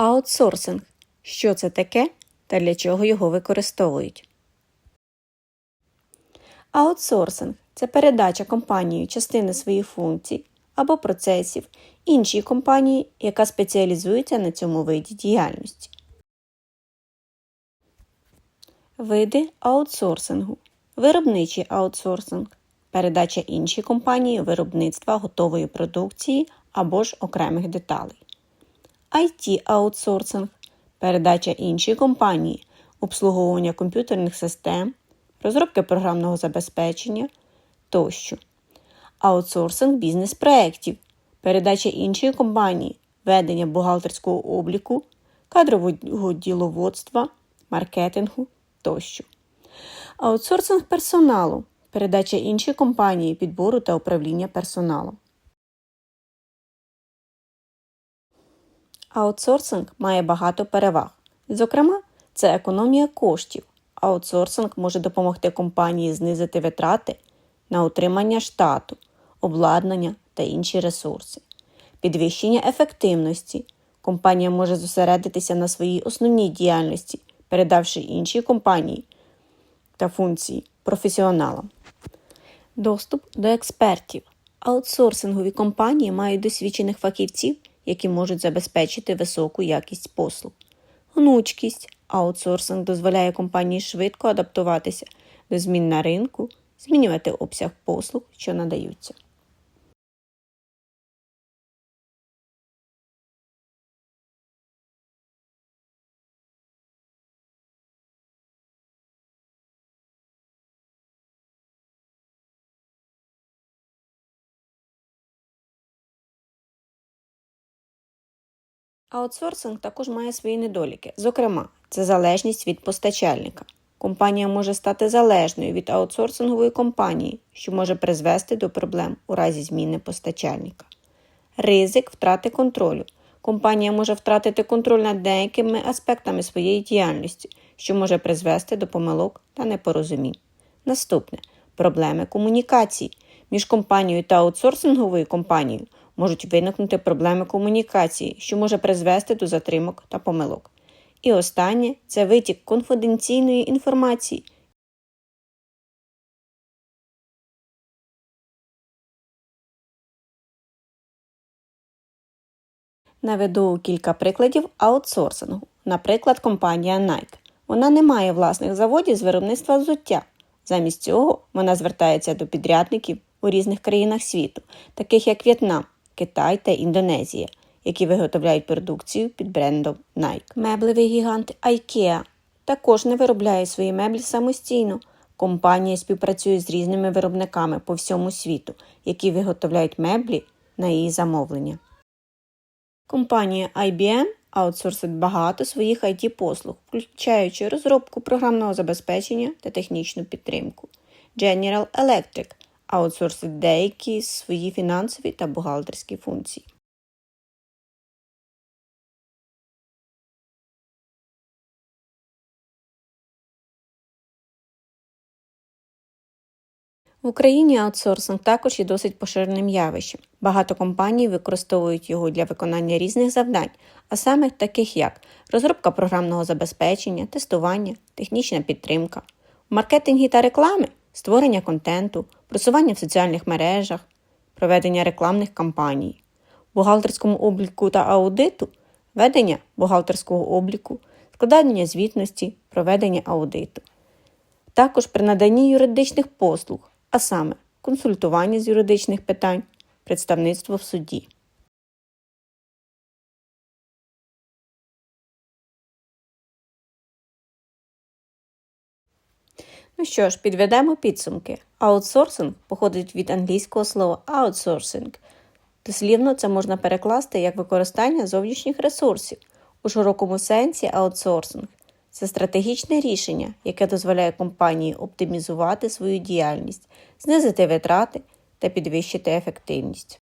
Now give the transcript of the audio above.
Аутсорсинг. Що це таке та для чого його використовують? Аутсорсинг це передача компанією частини своїх функцій або процесів іншій компанії, яка спеціалізується на цьому виді діяльності. Види аутсорсингу. Виробничий аутсорсинг передача іншій компанії виробництва готової продукції або ж окремих деталей. IT-аутсорсинг передача іншій компанії, обслуговування комп'ютерних систем, розробки програмного забезпечення тощо. Аутсорсинг бізнес-проєктів, передача іншої компанії, ведення бухгалтерського обліку, кадрового діловодства, маркетингу тощо. Аутсорсинг персоналу передача іншій компанії підбору та управління персоналом. Аутсорсинг має багато переваг. Зокрема, це економія коштів. Аутсорсинг може допомогти компанії знизити витрати на утримання штату, обладнання та інші ресурси, підвищення ефективності. Компанія може зосередитися на своїй основній діяльності, передавши іншій компанії та функції професіоналам. Доступ до експертів. Аутсорсингові компанії мають досвідчених фахівців, які можуть забезпечити високу якість послуг. Гнучкість. Аутсорсинг дозволяє компанії швидко адаптуватися до змін на ринку, змінювати обсяг послуг, що надаються. Аутсорсинг також має свої недоліки. Зокрема, це залежність від постачальника. Компанія може стати залежною від аутсорсингової компанії, що може призвести до проблем у разі зміни постачальника. Ризик втрати контролю. Компанія може втратити контроль над деякими аспектами своєї діяльності, що може призвести до помилок та непорозумінь. Наступне проблеми комунікації. Між компанією та аутсорсинговою компанією можуть виникнути проблеми комунікації, що може призвести до затримок та помилок. І останнє це витік конфіденційної інформації. Наведу кілька прикладів аутсорсингу. Наприклад, компанія Nike. Вона не має власних заводів з виробництва взуття. Замість цього вона звертається до підрядників у різних країнах світу, таких як В'єтнам, Китай та Індонезія, які виготовляють продукцію під брендом Nike. Меблевий гігант IKEA також не виробляє свої меблі самостійно. Компанія співпрацює з різними виробниками по всьому світу, які виготовляють меблі на її замовлення. Компанія IBM аутсорсить багато своїх it послуг, включаючи розробку програмного забезпечення та технічну підтримку. General Electric аутсорсить деякі свої фінансові та бухгалтерські функції. В Україні аутсорсинг також є досить поширеним явищем. Багато компаній використовують його для виконання різних завдань, а саме таких як розробка програмного забезпечення, тестування, технічна підтримка, в маркетингі та реклами створення контенту, просування в соціальних мережах, проведення рекламних кампаній, бухгалтерському обліку та аудиту, ведення бухгалтерського обліку, складання звітності, проведення аудиту. Також при наданні юридичних послуг, а саме консультування з юридичних питань, представництво в суді. Ну що ж, підведемо підсумки. Аутсорсинг походить від англійського слова outsourcing. Дослівно це можна перекласти як використання зовнішніх ресурсів. У широкому сенсі аутсорсинг це стратегічне рішення, яке дозволяє компанії оптимізувати свою діяльність, знизити витрати та підвищити ефективність.